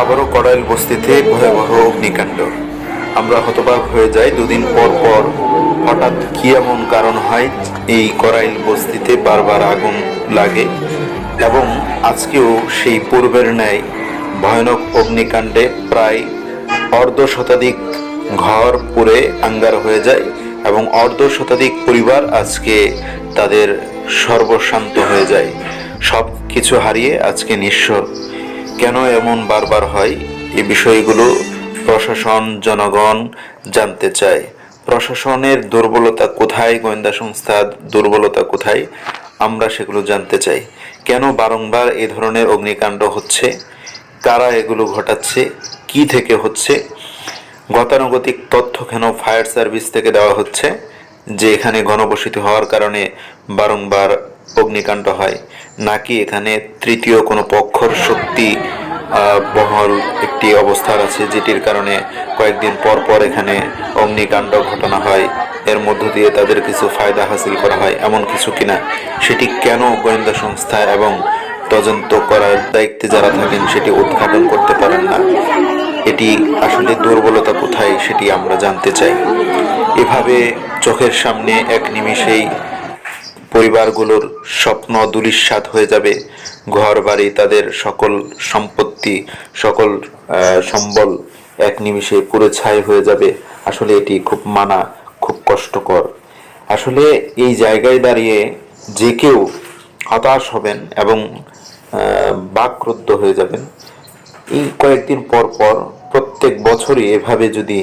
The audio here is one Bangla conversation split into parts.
আবারও কড়াইল বস্তিতে ভয়াবহ অগ্নিকাণ্ড। আমরা হতবাক হয়ে যাই দুদিন পর পর। হঠাৎ কি এমন কারণ হয়? এই কড়াইল বস্তিতে বারবার আগুন লাগে এবং আজকেও সেই পূর্বের ন্যায় ভয়ানক অগ্নিকাণ্ডে প্রায় অর্ধ শতাধিক ঘর পুড়ে আঙ্গার হয়ে যায় এবং অর্ধ শতাধিক পরিবার আজকে তাদের সর্বশান্ত হয়ে যায়। সব কিছু হারিয়ে আজকে নিঃস্ব। কেন এমন বারবার হয়? এই বিষয়গুলো প্রশাসন, জনগণ জানতে চায়। প্রশাসনের দুর্বলতা কোথায়? গোয়েন্দা সংস্থার দুর্বলতা কোথায়? আমরা সেগুলো জানতে চাই। কেন বারংবার এ ধরনের অগ্নিকাণ্ড হচ্ছে? কারা এগুলো ঘটাচ্ছে? কি থেকে হচ্ছে? গতানুগতিক তথ্য কেন ফায়ার সার্ভিস থেকে দেওয়া হচ্ছে? যে এখানে ঘনবসতি হওয়ার কারণে বারংবার অগ্নিকাণ্ড হয়। নাকি এখানে তৃতীয় কোনো পক্ষর শক্তি বহল একটি অবস্থার আছে, যেটির কারণে কয়েকদিন পর পর এখানে অগ্নিকাণ্ড ঘটনা হয়। এর মধ্য দিয়ে তাদের কিছু ফায়দা হাসিল করা হয়। এমন কিছু কিনা, সেটি কেন গোয়েন্দা সংস্থা এবং তদন্ত করার দায়িত্বে যারা থাকেন সেটি উদ্ঘাটন করতে পারেন না? এটি আসলে দুর্বলতা কোথায়, সেটি আমরা জানতে চাই। এভাবে চোখের সামনে এক নিমিষেই পরিবারগুলোর স্বপ্ন দুলিশ্বাত হয়ে যাবে। ঘর বাড়ি তাদের সকল সম্পত্তি, সকল সম্বল এক নিমিষে পুরো ছাই হয়ে যাবে। আসলে এটি খুব মানা, খুব কষ্টকর। আসলে এই জায়গায় দাঁড়িয়ে যে কেউ হতাশ হবেন এবং বাকরুদ্ধ হয়ে যাবেন, এই কয়েকদিন পর পর প্রত্যেক বছরই এভাবে যদি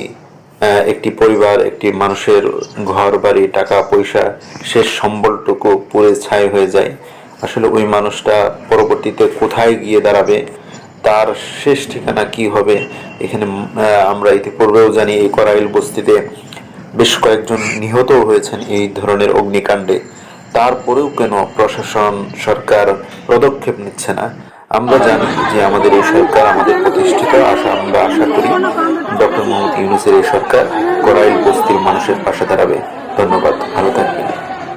একটি পরিবার, একটি মানুষের ঘর, বাড়ি, টাকা, পয়সা শেষ সম্বলটুকু পুড়ে ছাই হয়ে যায়। আসলে ওই মানুষটা পরবর্তীতে কোথায় গিয়ে দাঁড়াবে, তার শেষ ঠিকানা কি হবে, এখানে আমরা ইতিপূর্বেও জানি এই করাইল বস্তিতে বেশ কয়েকজন নিহতও হয়েছেন এই ধরনের অগ্নিকাণ্ডে। তারপরেও কেন প্রশাসন, সরকার পদক্ষেপ নিচ্ছে না? আমরা জানি যে আমাদের এই সরকার আমাদের প্রতিষ্ঠিত, আশা আমরা আশা করি ডক্টর মোহাম্মদ ইউনুসের এই সরকার করাইল বস্তির মানুষের পাশে দাঁড়াবে। ধন্যবাদ।